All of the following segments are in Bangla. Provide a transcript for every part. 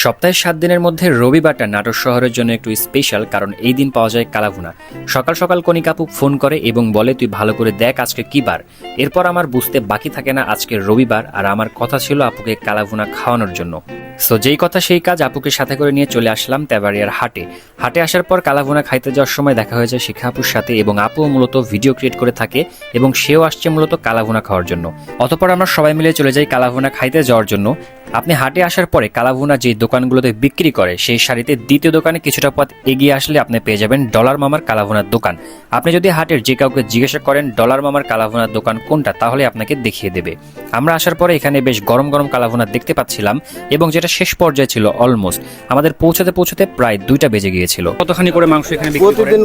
সপ্তাহের সাত দিনের মধ্যে রবিবারটা নাটোর শহরের জন্য একটু স্পেশাল কারণ এই দিন পাওয়া যায় কালাভুনা। সকাল সকাল কনিকাপু ফোন করে এবং বলে, তুই ভালো করে দেখ আজকে কি বার? এরপর আমার বুঝতে বাকি থাকে না আজকে রবিবার আর আমার কথা ছিল আপুকে কালাভুনা খাওয়ানোর জন্য। সো যেই কথা সেই কাজ আপুকে সাথে করে নিয়ে চলে আসলাম তেবাড়িয়ার হাটে। হাটে আসার পর কালাভুনা খাইতে যাওয়ার সময় দেখা হয়ে যায় শিখা আপুর সাথে এবং আপুও মূলত ভিডিও ক্রিয়েট করে থাকে এবং সেও আসছে মূলত কালাভুনা খাওয়ার জন্য। অতপর আমরা সবাই মিলে চলে যাই কালাভুনা খাইতে যাওয়ার জন্য। আপনি হাটে আসার পরে কালাভুনা যে দোকানগুলোতে বিক্রি করে সেই শাড়িতে দ্বিতীয় দোকানে কিছুটা পথ এগিয়ে আসলে আপনি পেয়ে যাবেন ডলার মামার কালাভুনার দোকান। আপনি যদি হাটের যে কাউকে জিজ্ঞাসা করেন ডলার মামার কালাভুনার দোকান কোনটা? তাহলে আপনাকে দেখিয়ে দেবে। আমরা আসার পরে এখানে বেশ গরম গরম কালাভুনা দেখতে পাচ্ছিলাম এবং যেটা শেষ পর্যায়ে ছিল অলমোস্ট আমাদের পৌঁছাতে পৌঁছাতে প্রায় দুইটা বেজে গিয়েছিল। কতখানি করে মাংস এখানে প্রতিদিন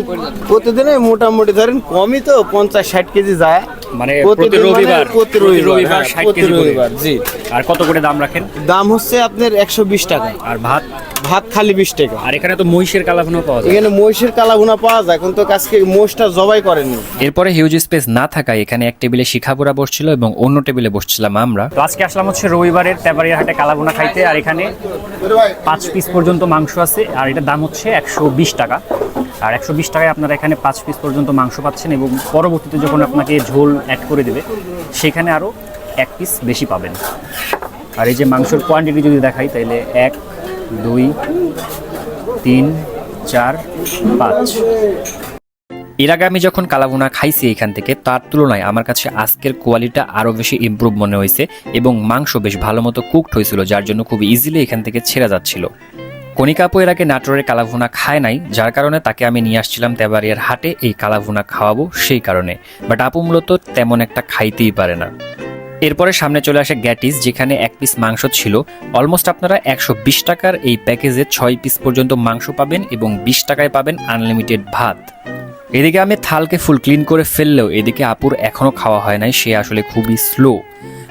প্রতিদিনে মোটামুটি ধরেন কমই তো পঞ্চাশ ষাট কেজি যায়। মানে প্রতি রবিবার প্রতি রবিবার হ্যাঁ, 60 কেজি রবিবার জি। আর কত করে দাম রাখেন? দাম হচ্ছে আপনার একশো বিশ টাকা। আর ভাত? ভাত খালি বিশ টাকা। আর এখানে তো মহিষের কালাভুনা পাওয়া যায়। এখানে মহিষের কালাগুনা পাওয়া যায় কিন্তু আজকে মোষটা জবাই করেনি এরপরে হিউজ স্পেস না থাকায় এখানে এক টেবিলে শিখাপুরা বসছিল এবং অন্য টেবিলে বসছিলাম আমরা। তো আজকে আসলাম হচ্ছে রবিবারের তেবাড়িয়া হাটে কালাভুনা খাইতে আর এখানে পাঁচ পিস পর্যন্ত মাংস আছে আর এটার দাম হচ্ছে একশো বিশ টাকা। আর একশো বিশ টাকায় আপনারা এখানে পাঁচ পিস পর্যন্ত মাংস পাচ্ছেন এবং পরবর্তীতে যখন আপনাকে ঝোল অ্যাড করে দেবে, সেখানে আরও এক পিস বেশি পাবেন। আর এই যে মাংসের কোয়ান্টিটি যদি দেখাই তাহলে এক, দুই, তিন, চার, পাঁচ। এর আগে আমি যখন কালাভুনা খাইছি এখান থেকে, তার তুলনায় আমার কাছে আজকের কোয়ালিটিটা আরও বেশি ইমপ্রুভ মনে হয়েছে এবং মাংস বেশ ভালো মতো কুকড হয়েছিল, যার জন্য খুব ইজিলি এখান থেকে ছেড়ে যাচ্ছিল। কণিকা আপু এর আগে নাটোরের কালাভুনা খায় নাই, যার কারণে তাকে আমি নিয়ে আসছিলাম তেবাড়িয়ার হাটে, এই কালাভুনা খাওয়াবো সেই কারণে। বাট আপু মূলত তেমন একটা খাইতেই পারে না। এরপরে সামনে চলে আসে গ্যাটিস, যেখানে এক পিস মাংস ছিল। অলমোস্ট আপনারা একশো বিশ টাকার এই প্যাকেজে ছয় পিস পর্যন্ত মাংস পাবেন এবং বিশ টাকায় পাবেন আনলিমিটেড ভাত। এদিকে আমি থালকে ফুল ক্লিন করে ফেললেও এদিকে আপুর এখনও খাওয়া হয় নাই, সে আসলে খুবই স্লো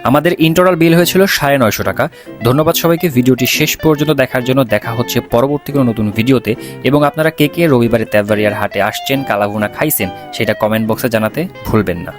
আমাদের ইন্টারনাল বিল হয়েছিল সাড়ে নয়শো টাকা। ধন্যবাদ সবাইকে, ভিডিওটি শেষ পর্যন্ত দেখার জন্য দেখা হচ্ছে পরবর্তী কোনো নতুন ভিডিওতে। এবং আপনারা কে কে রবিবারে তেভারিয়ার হাটে আসছেন, কালাভুনা খাইছেন, সেটা কমেন্ট বক্সে জানাতে ভুলবেন না।